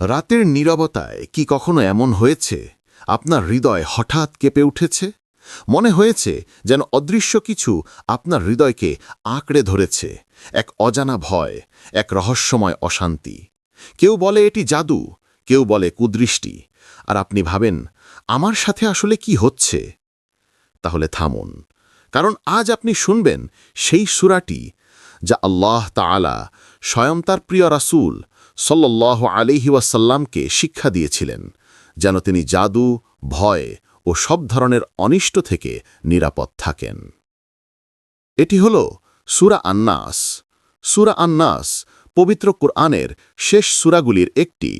রাতের নীরবতায় কি কখনো এমন হয়েছে? আপনার হৃদয় হঠাৎ কেঁপে উঠেছে? মনে হয়েছে যেন অদৃশ্য কিছু আপনার হৃদয়কে আঁকড়ে ধরেছে। এক অজানা ভয়, এক রহস্যময় অশান্তি। কেউ বলে এটি জাদু, কেউ বলে কুদৃষ্টি। আর আপনি ভাবেন, আমার সাথে আসলে কি হচ্ছে? তাহলে থামুন। কারণ আজ আপনি শুনবেন সেই সুরাটি যা আল্লাহ তাআলা স্বয়ং তার প্রিয় রাসূল সল্লাহ আলিহি ওয়াসাল্লামকে শিক্ষা দিয়েছিলেন, যেন তিনি জাদু, ভয় ও সব ধরনের অনিষ্ট থেকে নিরাপদ থাকেন। এটি হল সুরা আন্নাস। সুরা আন্নাস পবিত্র কুরআনের শেষ সুরাগুলির একটি।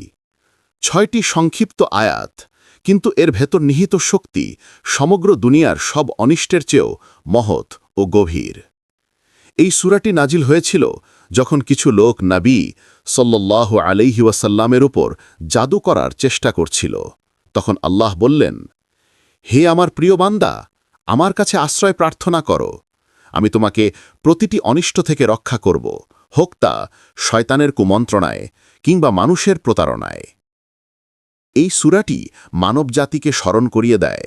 ছয়টি সংক্ষিপ্ত আয়াত, কিন্তু এর ভেতর নিহিত শক্তি সমগ্র দুনিয়ার সব অনিষ্টের চেয়েও মহৎ ও গভীর। এই সুরাটি নাজিল হয়েছিল যখন কিছু লোক নাবী সল্লাহ আলাইহি ওয়াসাল্লামের উপর জাদু করার চেষ্টা করছিল। তখন আল্লাহ বললেন, হে আমার প্রিয় বান্দা, আমার কাছে আশ্রয় প্রার্থনা করো। আমি তোমাকে প্রতিটি অনিষ্ট থেকে রক্ষা করব, হোক তা শয়তানের কুমন্ত্রণায় কিংবা মানুষের প্রতারণায়। এই সুরাটি মানবজাতিকে স্মরণ করিয়ে দেয়,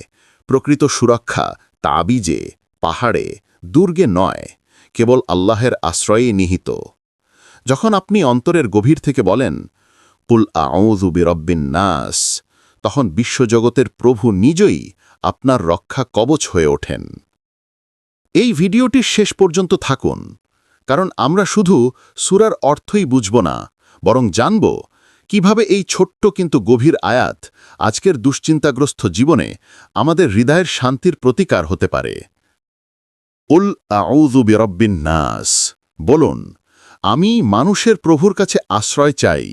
প্রকৃত সুরক্ষা তাবিজে, পাহাড়ে, দুর্গে নয়। কেবল আল্লাহের আশ্রয়ে নিহিত। যখন আপনি অন্তরের গভীর থেকে বলেন, কুল আউযু বিরব্বিন নাস তখন বিশ্বজগতের প্রভু নিজেই আপনার রক্ষা কবচ হয়ে ওঠেন। এই ভিডিওটির শেষ পর্যন্ত থাকুন, কারণ আমরা শুধু সুরার অর্থই বুঝব না, বরং জানব কীভাবে এই ছোট্ট কিন্তু গভীর আয়াত আজকের দুশ্চিন্তাগ্রস্ত জীবনে আমাদের হৃদয়ের শান্তির প্রতিকার হতে পারে। উল আউযু বিরব্বিন নাস বলুন, আমি মানুষের প্রভুর কাছে আশ্রয় চাই।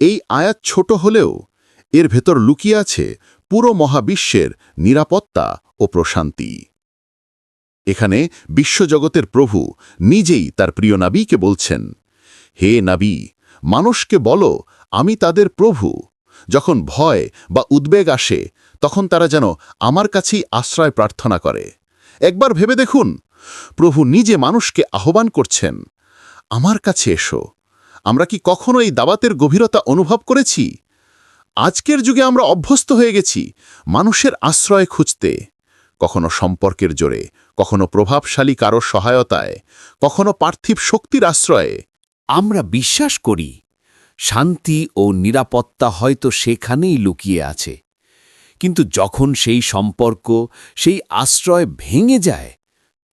এই আয়াত ছোট হলেও এর ভেতর লুকিয়ে আছে পুরো মহাবিশ্বের নিরাপত্তা ও প্রশান্তি। এখানে বিশ্বজগতের প্রভু নিজেই তার প্রিয় নাবিকে বলছেন, হে নাবী, মানুষকে বলো, আমি তাদের প্রভু। যখন ভয় বা উদ্বেগ আসে, তখন তারা যেন আমার কাছেই আশ্রয় প্রার্থনা করে। একবার ভেবে দেখুন, প্রভু নিজে মানুষকে আহ্বান করছেন, আমার কাছে এসো, আমরা কি কখনো এই দাবাতের গভীরতা অনুভব করেছি? আজকের যুগে আমরা অভ্যস্ত হয়ে গেছি, মানুষের আশ্রয় খুঁজতে, কখনো সম্পর্কের জোরে, কখনো প্রভাবশালী কারও সহায়তায়, কখনো পার্থিব শক্তির আশ্রয়ে। আমরা বিশ্বাস করি, শান্তি ও নিরাপত্তা হয়তো সেখানেই লুকিয়ে আছে। কিন্তু যখন সেই সম্পর্ক, সেই আশ্রয় ভেঙে যায়,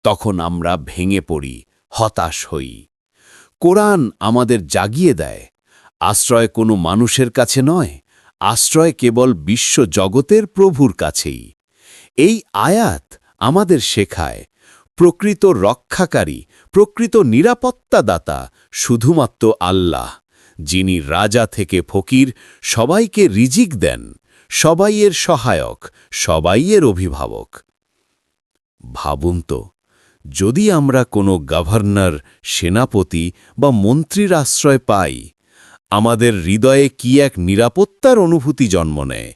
তখন আমরা ভেঙে পড়ি, হতাশ হই। কোরআন আমাদের জাগিয়ে দেয়, আশ্রয় কোনো মানুষের কাছে নয়, আশ্রয় কেবল বিশ্ব জগতের প্রভুর কাছেই। এই আয়াত আমাদের শেখায়, প্রকৃত রক্ষাকারী, প্রকৃত নিরাপত্তাদাতা শুধুমাত্র আল্লাহ, যিনি রাজা থেকে ফকির, সবাইকে রিজিক দেন। সবাইয়ের সহায়ক সবাইয়ের অভিভাবক। ভাবুন তো, যদি আমরা কোনো গভর্নর, সেনাপতি বা মন্ত্রীর আশ্রয় পাই, আমাদের হৃদয়ে কি এক নিরাপত্তার অনুভূতি জন্ম নেয়,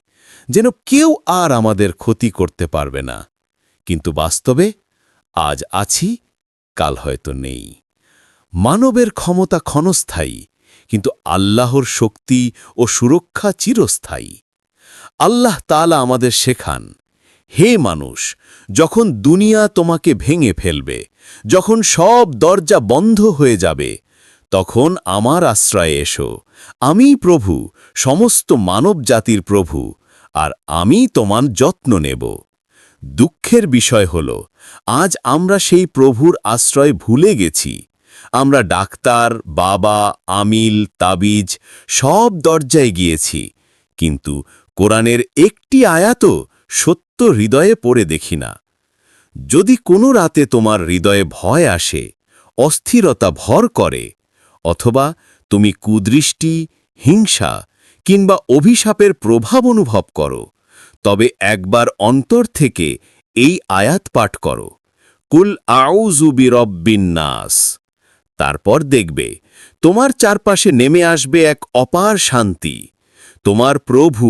যেন কেউ আর আমাদের ক্ষতি করতে পারবে না। কিন্তু বাস্তবে আজ আছি, কাল হয়তো নেই। মানবের ক্ষমতা ক্ষণস্থায়ী, কিন্তু আল্লাহর শক্তি ও সুরক্ষা চিরস্থায়ী। আল্লাহ তালা আমাদের শেখান, হে মানুষ, যখন দুনিয়া তোমাকে ভেঙে ফেলবে, যখন সব দরজা বন্ধ হয়ে যাবে, তখন আমার আশ্রয়ে এসো। আমি প্রভু, সমস্ত মানব জাতির প্রভু, আর আমি তোমার যত্ন নেব। দুঃখের বিষয় হল, আজ আমরা সেই প্রভুর আশ্রয় ভুলে গেছি। আমরা ডাক্তার, বাবা, আমিল, তাবিজ সব দরজায় গিয়েছি, কিন্তু কোরআনের একটি আয়াত সত্য হৃদয়ে পড়ে দেখি না। যদি কোনো রাতে তোমার হৃদয়ে ভয় আসে, অস্থিরতা ভর করে, অথবা তুমি কুদৃষ্টি, হিংসা কিংবা অভিশাপের প্রভাব অনুভব করো, তবে একবার অন্তর থেকে এই আয়াত পাঠ করো। কুল আউজুবি রব্বিন নাস। তারপর দেখবে, তোমার চারপাশে নেমে আসবে এক অপার শান্তি। তোমার প্রভু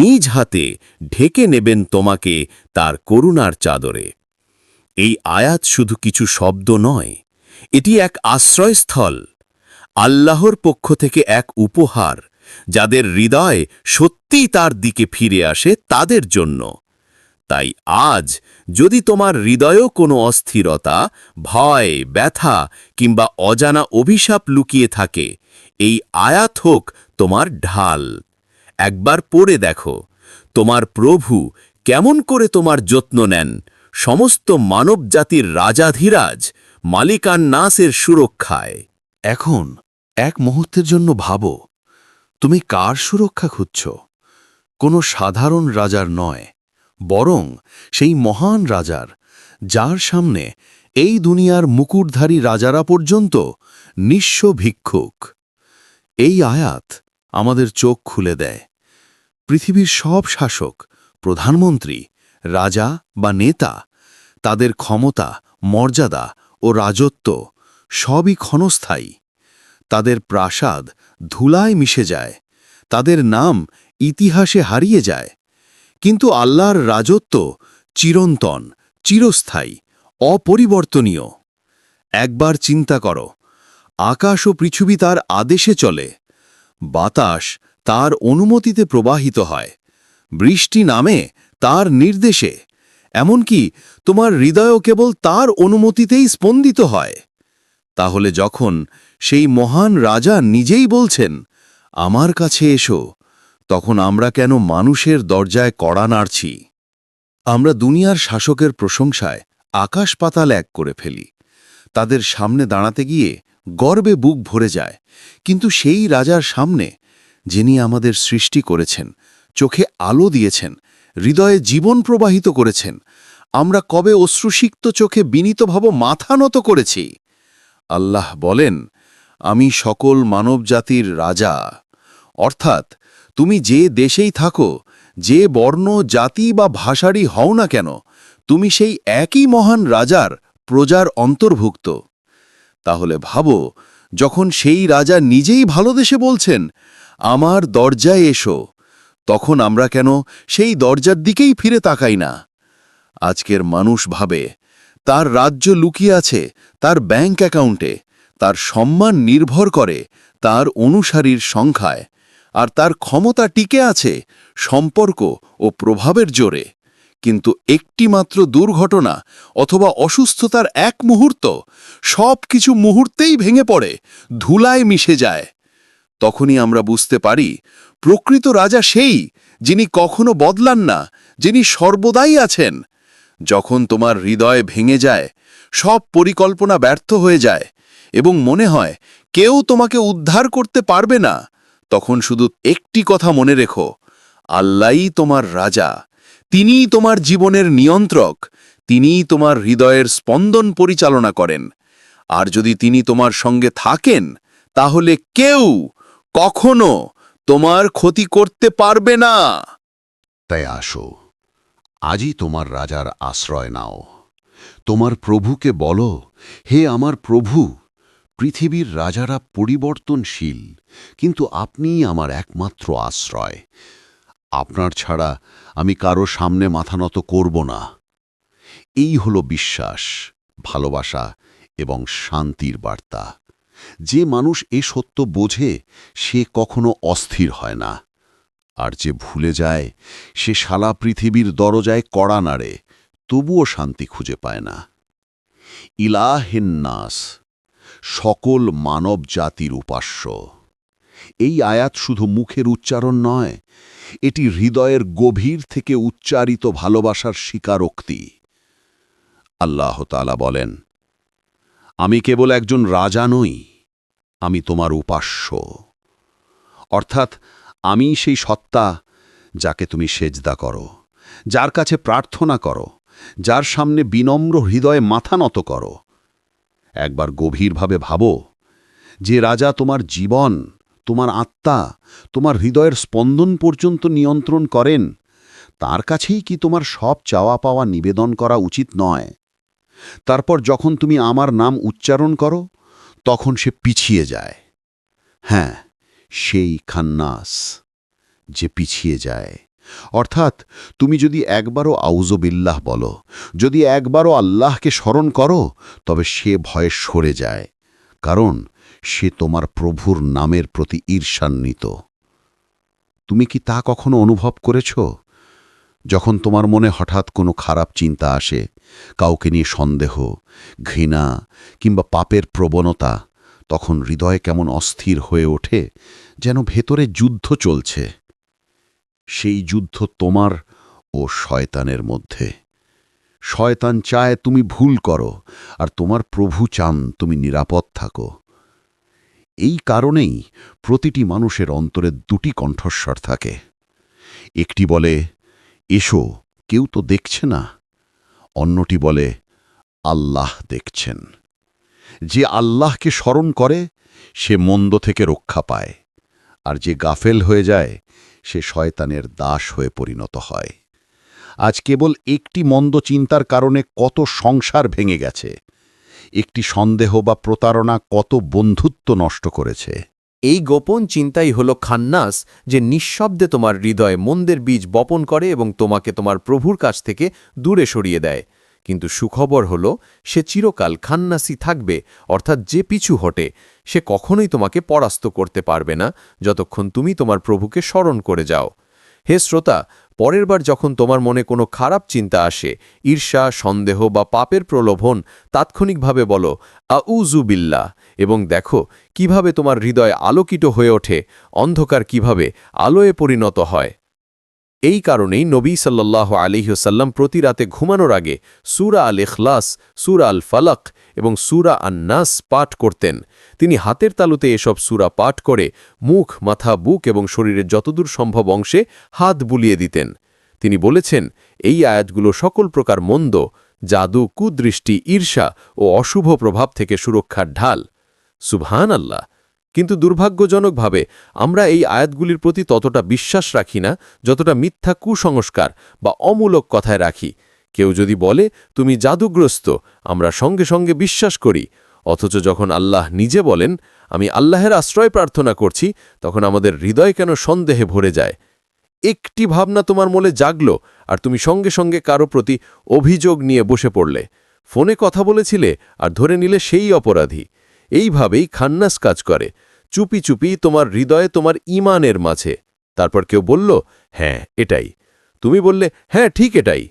নিজ হাতে ঢেকে নেবেন তোমাকে তার করুণার চাদরে। এই আয়াত শুধু কিছু শব্দ নয়, এটি এক আশ্রয়স্থল, আল্লাহর পক্ষ থেকে এক উপহার, যাদের হৃদয় সত্যিই তার দিকে ফিরে আসে তাদের জন্য। তাই আজ যদি তোমার হৃদয়েও কোনো অস্থিরতা, ভয়, ব্যথা কিংবা অজানা অভিশাপ লুকিয়ে থাকে, এই আয়াত হোক তোমার ঢাল। একবার পড়ে দেখো। তোমার প্রভু কেমন করে তোমার যত্ন নেন। সমস্ত মানবজাতির রাজাধিরাজ মালিকান নাসের সুরক্ষায়। এখন এক মুহূর্তের জন্য ভাবো, তুমি কার সুরক্ষা খুঁজছ? কোনো সাধারণ রাজার নয়, বরং সেই মহান রাজার, যার সামনে এই দুনিয়ার মুকুটধারী রাজারা পর্যন্ত নিঃস্ব ভিক্ষুক। এই আয়াত আমাদের চোখ খুলে দেয়। পৃথিবীর সব শাসক, প্রধানমন্ত্রী, রাজা বা নেতা, তাদের ক্ষমতা, মর্যাদা ও রাজত্ব সবই ক্ষণস্থায়ী। তাদের প্রাসাদ ধুলায় মিশে যায়, তাদের নাম ইতিহাসে হারিয়ে যায়। কিন্তু আল্লাহর রাজত্ব চিরন্তন, চিরস্থায়ী, অপরিবর্তনীয়। একবার চিন্তা করো, আকাশ ও পৃথিবী তার আদেশে চলে, বাতাস তার অনুমতিতে প্রবাহিত হয়। বৃষ্টি নামে তার নির্দেশে, এমনকি তোমার হৃদয়ও কেবল তার অনুমতিতেই স্পন্দিত হয়। তাহলে যখন সেই মহান রাজা নিজেই বলছেন, আমার কাছে এসো তখন আমরা কেন মানুষের দরজায় কড়া নাড়ছি? আমরা দুনিয়ার শাসকের প্রশংসায় আকাশ পাতাল এক করে ফেলি। তাদের সামনে দাঁড়াতে গিয়ে গর্বে বুক ভরে যায়। কিন্তু সেই রাজার সামনে যিনি আমাদের সৃষ্টি করেছেন, চোখে আলো দিয়েছেন, হৃদয়ে জীবন প্রবাহিত করেছেন, আমরা কবে অশ্রুসিক্ত চোখে বিনীতভাব মাথা নত করেছি? আল্লাহ বলেন, আমি সকল মানবজাতির রাজা। অর্থাৎ, তুমি যে দেশেই থাকো, যে বর্ণ, জাতি বা ভাষারই হও না কেন, তুমি সেই একই মহান রাজার প্রজার অন্তর্ভুক্ত। তাহলে ভাবো, যখন সেই রাজা নিজেই ভালো দেশে বলছেন আমার দরজায় এসো, তখন আমরা কেন সেই দরজার দিকেই ফিরে তাকাই না। আজকের মানুষ ভাবে, তার রাজ্য লুকিয়ে আছে, তার ব্যাংক অ্যাকাউন্টে, তার সম্মান নির্ভর করে, তার অনুসারীর সংখ্যায়, আর তার ক্ষমতা টিকে আছে সম্পর্ক ও প্রভাবের জোরে। কিন্তু একটিমাত্র দুর্ঘটনা অথবা অসুস্থতার এক মুহূর্ত সব কিছু মুহূর্তেই ভেঙে পড়ে, ধুলায় মিশে যায়। তখনই আমরা বুঝতে পারি, প্রকৃত রাজা সেই যিনি কখনো বদলান না, যিনি সর্বদাই আছেন। যখন তোমার হৃদয় ভেঙে যায়, সব পরিকল্পনা ব্যর্থ হয়ে যায় এবং মনে হয় কেউ তোমাকে উদ্ধার করতে পারবে না, তখন শুধু একটি কথা মনে রেখো, আল্লাহই তোমার রাজা, তিনিই তোমার জীবনের নিয়ন্ত্রক, তিনিই তোমার হৃদয়ের স্পন্দন পরিচালনা করেন। আর যদি তিনি তোমার সঙ্গে থাকেন, তাহলে কেউ কখনো তোমার ক্ষতি করতে পারবে না। তাই আসো, আজই তোমার রাজার আশ্রয় নাও। তোমার প্রভুকে বলো, হে আমার প্রভু, পৃথিবীর রাজারা পরিবর্তনশীল, কিন্তু আপনিই আমার একমাত্র আশ্রয়। আপনার ছাড়া আমি কারও সামনে মাথা নত করব না। এই হল বিশ্বাস, ভালোবাসা এবং শান্তির বার্তা। যে মানুষ এ সত্য বোঝে, সে কখনো অস্থির হয় না। আর যে ভুলে যায়, সে শালা পৃথিবীর দরজায় কড়া নাড়ে, তবুও শান্তি খুঁজে পায় না। ইলাহেন্নাস সকল মানব জাতির উপাস্য। এই আয়াত শুধু মুখের উচ্চারণ নয়, এটি হৃদয়ের গভীর থেকে উচ্চারিত ভালোবাসার স্বীকারোক্তি। আল্লাহ তালা বলেন, আমি কেবল একজন রাজা নই আমি তোমার উপাস্য। অর্থাৎ আমি সেই সত্তা যাকে তুমি সেজদা করো, যার কাছে প্রার্থনা করো, যার সামনে বিনম্র হৃদয়ে মাথা নত করো। একবার গভীরভাবে ভাবো যে রাজা তোমার জীবন, তোমার আত্মা, তোমার হৃদয়ের স্পন্দন পর্যন্ত নিয়ন্ত্রণ করেন, তার কাছেই কি তোমার সব চাওয়া পাওয়া নিবেদন করা উচিত নয়? তারপর যখন তুমি আমার নাম উচ্চারণ করো তখন সে পিছিয়ে যায়। হ্যাঁ সেই খান্নাস যে পিছিয়ে যায়। অর্থাৎ তুমি যদি একবারও আউজবিল্লাহ বলো, যদি একবারও আল্লাহকে স্মরণ করো, তবে সে ভয়ে সরে যায়, কারণ সে তোমার প্রভুর নামের প্রতি ঈর্ষান্বিত। তুমি কি তা কখনো অনুভব করেছ? যখন তোমার মনে হঠাৎ কোনো খারাপ চিন্তা আসে কাউকে নিয়ে সন্দেহ, ঘৃণা কিংবা পাপের প্রবণতা, তখন হৃদয় কেমন অস্থির হয়ে ওঠে, যেন ভেতরে যুদ্ধ চলছে। সেই যুদ্ধ তোমার ও শয়তানের মধ্যে। শয়তান চায় তুমি ভুল করো, আর তোমার প্রভু চান তুমি নিরাপদ থাকো। এই কারণেই প্রতিটি মানুষের অন্তরে দুটি কণ্ঠস্বর থাকে। একটি বলে, এসো, কেউ তো দেখছে না। অন্যটি বলে, আল্লাহ দেখছেন। যে আল্লাহকে স্মরণ করে, সে মন্দ থেকে রক্ষা পায়। আর যে গাফেল হয়ে যায়, সে শয়তানের দাস হয়ে পরিণত হয়। আজ কেবল একটি মন্দ চিন্তার কারণে কত সংসার ভেঙে গেছে। একটি সন্দেহ বা প্রতারণা কত বন্ধুত্ব নষ্ট করেছে। এই গোপন চিন্তাই হল খান্নাস যে নিঃশব্দে তোমার হৃদয়ে মন্দের বীজ বপন করে এবং তোমাকে তোমার প্রভুর কাছ থেকে দূরে সরিয়ে দেয়। কিন্তু সুখবর হল, সে চিরকাল খান্নাসি থাকবে, অর্থাৎ যে পিছু হটে, সে কখনোই তোমাকে পরাস্ত করতে পারবে না, যতক্ষণ তুমি তোমার প্রভুকে স্মরণ করে যাও। হে শ্রোতা, পরের বার যখন তোমার মনে কোনো খারাপ চিন্তা আসে, ঈর্ষা, সন্দেহ বা পাপের প্রলোভন, তাৎক্ষণিকভাবে বলো আউজুবিল্লা এবং দেখো, কীভাবে তোমার হৃদয় আলোকিত হয়ে ওঠে, অন্ধকার কীভাবে আলোয় পরিণত হয়। এই কারণেই নবী সাল্লাহ আলিহসাল্লাম প্রতি রাতে ঘুমানোর আগে সুরা আল ইখলাস সুরা আল ফালাক এবং সুরা আন্নাস পাঠ করতেন। তিনি হাতের তালুতে এসব সুরা পাঠ করে মুখ, মাথা, বুক এবং শরীরের যতদূর সম্ভব অংশে হাত বুলিয়ে দিতেন। তিনি বলেছেন, এই আয়াতগুলো সকল প্রকার মন্দ, জাদু, কুদৃষ্টি, ঈর্ষা ও অশুভ প্রভাব থেকে সুরক্ষার ঢাল। সুবহান আল্লাহ কিন্তু দুর্ভাগ্যজনকভাবে আমরা এই আয়াতগুলির প্রতি ততটা বিশ্বাস রাখি না, যতটা মিথ্যা কুসংস্কার বা অমূলক কথায় রাখি। কেউ যদি বলে, তুমি জাদুগ্রস্ত, আমরা সঙ্গে সঙ্গে বিশ্বাস করি। অথচ যখন আল্লাহ নিজে বলেন, আমি আল্লাহের আশ্রয় প্রার্থনা করছি, তখন আমাদের হৃদয় কেন সন্দেহে ভরে যায়? একটি ভাবনা তোমার মনে জাগল, আর তুমি সঙ্গে সঙ্গে কারও প্রতি অভিযোগ নিয়ে বসে পড়লে। ফোনে কথা বলেছিলে, আর ধরে নিলে সেই অপরাধী। এইভাবেই খান্নাস কাজ করে। চুপি চুপি তোমার হৃদয়ে তোমার ইমানের মাঝে। তারপর কেউ বলল হ্যাঁ এটাই। তুমি বললে হ্যাঁ ঠিক এটাই।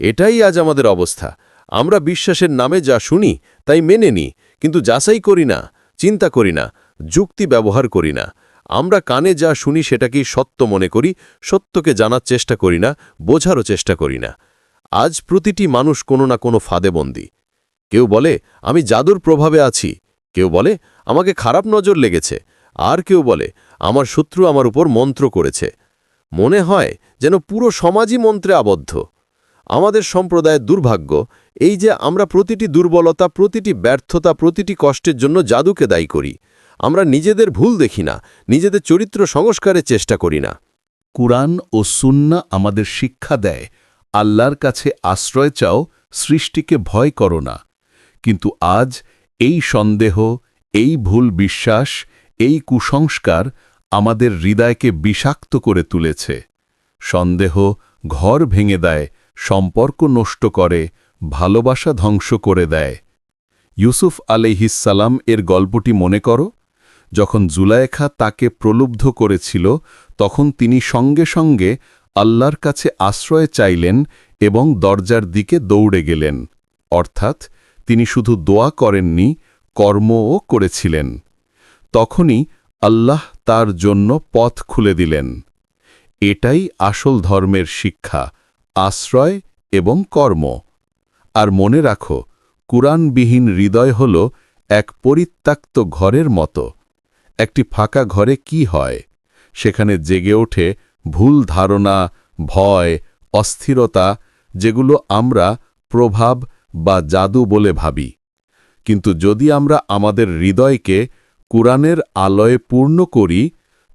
এটাই আজ আমাদের অবস্থা। আমরা বিশ্বাসের নামে যা শুনি, তাই মেনে নিই কিন্তু যাচাই করি না, চিন্তা করি না, যুক্তি ব্যবহার করি না। আমরা কানে যা শুনি সেটাকেই সত্য মনে করি, সত্যকে জানার চেষ্টা করি না, বোঝারও চেষ্টা করি না। আজ প্রতিটি মানুষ কোনো না কোনো ফাঁদে বন্দী। কেউ বলে, আমি জাদুর প্রভাবে আছি। কেউ বলে, আমাকে খারাপ নজর লেগেছে। আর কেউ বলে, আমার শত্রু আমার উপর মন্ত্র করেছে। মনে হয় যেন পুরো সমাজই মন্ত্রে আবদ্ধ। আমাদের সম্প্রদায়ের দুর্ভাগ্য এই যে আমরা প্রতিটি দুর্বলতা, প্রতিটি ব্যর্থতা, প্রতিটি কষ্টের জন্য জাদুকে দায়ী করি। আমরা নিজেদের ভুল দেখি না, নিজেদের চরিত্র সংস্কারের চেষ্টা করি না। কুরআন ও সুন্না আমাদের শিক্ষা দেয়, আল্লাহর কাছে আশ্রয় চাও, সৃষ্টিকে ভয় করো না। কিন্তু আজ এই সন্দেহ, এই ভুল বিশ্বাস, এই কুসংস্কার আমাদের হৃদয়কে বিষাক্ত করে তুলেছে। সন্দেহ ঘর ভেঙে দেয়, সম্পর্ক নষ্ট করে, ভালোবাসা ধ্বংস করে দেয়। ইউসুফ আলাইহিসাল্লাম এর গল্পটি মনে করো? যখন জুলায়েখা তাকে প্রলুব্ধ করেছিল, তখন তিনি সঙ্গে সঙ্গে আল্লাহর কাছে আশ্রয় চাইলেন এবং দরজার দিকে দৌড়ে গেলেন। অর্থাৎ তিনি শুধু দোয়া করেননি, কর্মও করেছিলেন। তখনই আল্লাহ তার জন্য পথ খুলে দিলেন। এটাই আসল ধর্মের শিক্ষা, আশ্রয় এবং কর্ম। আর মনে রাখো, কুরআনবিহীন হৃদয় হল এক পরিত্যক্ত ঘরের মতো। একটি ফাঁকা ঘরে কি হয়? সেখানে জেগে ওঠে ভুল ধারণা, ভয়, অস্থিরতা, যেগুলো আমরা প্রভাব বা জাদু বলে ভাবি। কিন্তু যদি আমরা আমাদের হৃদয়কে কুরআনের আলয়ে পূর্ণ করি,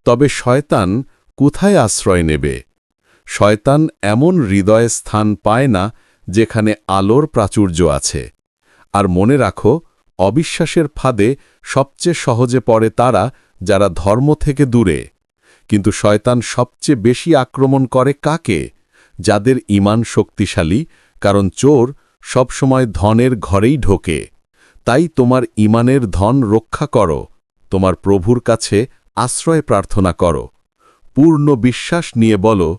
তবে শয়তান কোথায় আশ্রয় নেবে? শয়তান এমন হৃদয়ে স্থান পায় না যেখানে আলোর প্রাচুর্য আছে। আর মনে রাখো, অবিশ্বাসের ফাঁদে সবচেয়ে সহজে পড়ে তারা যারা ধর্ম থেকে দূরে। কিন্তু শয়তান সবচেয়ে বেশি আক্রমণ করে কাকে? যাদের ইমান শক্তিশালী, কারণ চোর সবসময় ধনের ঘরেই ঢোকে। তাই তোমার ইমানের ধন রক্ষা করো, তোমার প্রভুর কাছে আশ্রয় প্রার্থনা করো। পূর্ণ বিশ্বাস নিয়ে বলো,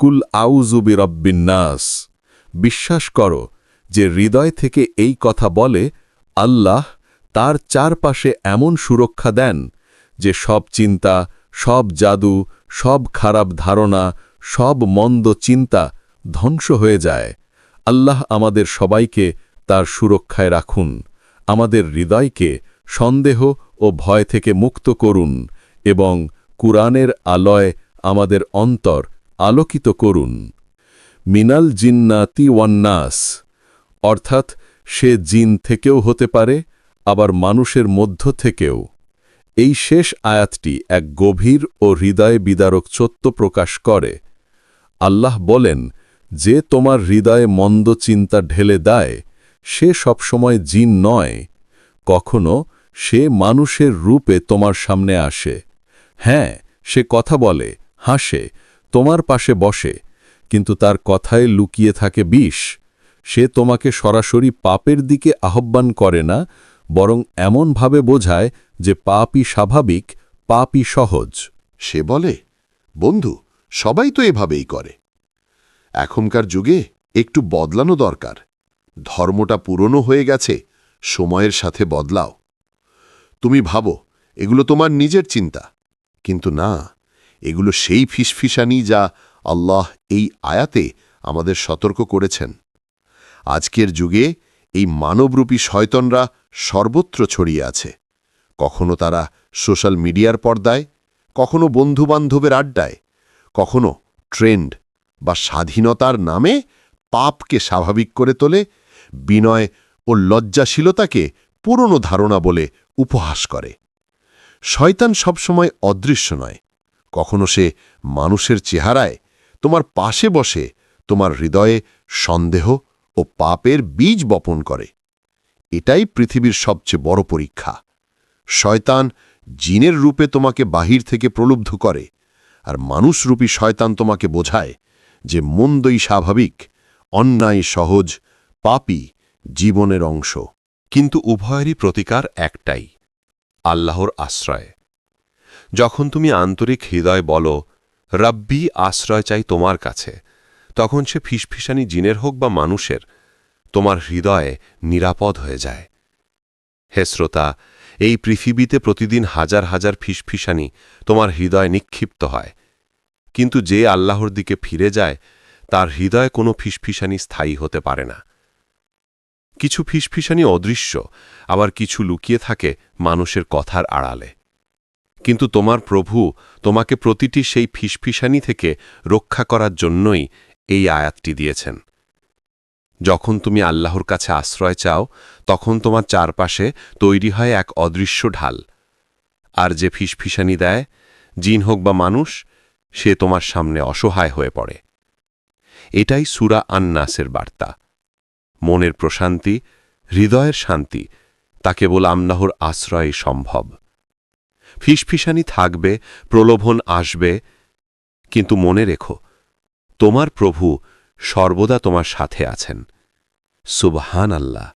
কুল আউজুবি রব্বিন্নাস বিশ্বাস করো যে হৃদয় থেকে এই কথা বলে, আল্লাহ তার চারপাশে এমন সুরক্ষা দেন যে সব চিন্তা, সব জাদু, সব খারাপ ধারণা, সব মন্দ চিন্তা ধ্বংস হয়ে যায়। আল্লাহ আমাদের সবাইকে তার সুরক্ষায় রাখুন। আমাদের হৃদয়কে সন্দেহ ও ভয় থেকে মুক্ত করুন এবং কুরআনের আলয় আমাদের অন্তর আলোকিত করুন। মিনাল জিন্নাতি ওয়ান্নাস, অর্থাৎ সে জিন থেকেও হতে পারে, আবার মানুষের মধ্য থেকেও। এই শেষ আয়াতটি এক গভীর ও হৃদয় বিদারক সত্য প্রকাশ করে। আল্লাহ বলেন যে তোমার হৃদয়ে মন্দ চিন্তা ঢেলে দেয়, সে সবসময় জিন নয়। কখনো সে মানুষের রূপে তোমার সামনে আসে। হ্যাঁ সে কথা বলে, হাসে, তোমার পাশে বসে, কিন্তু তার কথায় লুকিয়ে থাকে বিষ। সে তোমাকে সরাসরি পাপের দিকে আহ্বান করে না, বরং এমনভাবে বোঝায় যে পাপই স্বাভাবিক, পাপই সহজ। সে বলে, বন্ধু, সবাই তো এভাবেই করে। এখনকার যুগে একটু বদলানো দরকার। ধর্মটা পুরনো হয়ে গেছে, সময়ের সাথে বদলাও। তুমি ভাবো, এগুলো তোমার নিজের চিন্তা। কিন্তু না, এগুলো সেই ফিসফিসানি যা আল্লাহ এই আয়াতে আমাদের সতর্ক করেছেন। আজকের যুগে এই মানবরূপী শয়তনরা সর্বত্র ছড়িয়ে আছে। কখনো তারা সোশ্যাল মিডিয়ার পর্দায়, কখনো বন্ধুবান্ধবের আড্ডায়, কখনো ট্রেন্ড বা স্বাধীনতার নামে পাপকে স্বাভাবিক করে তোলে, বিনয় ও লজ্জাশীলতাকে পুরনো ধারণা বলে উপহাস করে। শয়তান সবসময় অদৃশ্য নয়। কখনো সে মানুষের চেহারায় তোমার পাশে বসে তোমার হৃদয়ে সন্দেহ ও পাপের বীজ বপন করে। এটাই পৃথিবীর সবচেয়ে বড় পরীক্ষা। শয়তান জিনের রূপে তোমাকে বাহির থেকে প্রলুব্ধ করে, আর মানুষরূপী শয়তান তোমাকে বোঝায় যে মন্দই স্বাভাবিক, অন্যায় সহজ, পাপই জীবনের অংশ। কিন্তু উভয়েরই প্রতিকার একটাই, আল্লাহর আশ্রয়। যখন তুমি আন্তরিক হৃদয় বলো, রাব্বি, আশ্রয় চাই তোমার কাছে, তখন সে ফিসফিসানি জিনের হোক বা মানুষের, তোমার হৃদয়ে নিরাপদ হয়ে যায়। হে শ্রোতা, এই পৃথিবীতে প্রতিদিন হাজার হাজার ফিসফিসানি তোমার হৃদয় নিক্ষিপ্ত হয়। কিন্তু যে আল্লাহর দিকে ফিরে যায়, তার হৃদয় কোনো ফিসফিসানি স্থায়ী হতে পারে না। কিছু ফিসফিসানি অদৃশ্য, আবার কিছু লুকিয়ে থাকে মানুষের কথার আড়ালে। কিন্তু তোমার প্রভু তোমাকে প্রতিটি সেই ফিসফিসানি থেকে রক্ষা করার জন্যই এই আয়াতটি দিয়েছেন। যখন তুমি আল্লাহর কাছে আশ্রয় চাও, তখন তোমার চারপাশে তৈরি হয় এক অদৃশ্য ঢাল। আর যে ফিসফিসানি দেয়, জিন হোক বা মানুষ সে তোমার সামনে অসহায় হয়ে পড়ে। এটাই সুরা আন্নাসের বার্তা। মনের প্রশান্তি, হৃদয়ের শান্তি, তা কেবল আমনাহর আশ্রয়ে সম্ভব। ফিসফিসানি থাকবে, প্রলোভন আসবে, কিন্তু মনে রেখো, তোমার প্রভু সর্বদা তোমার সাথে আছেন। সুবহান আল্লাহ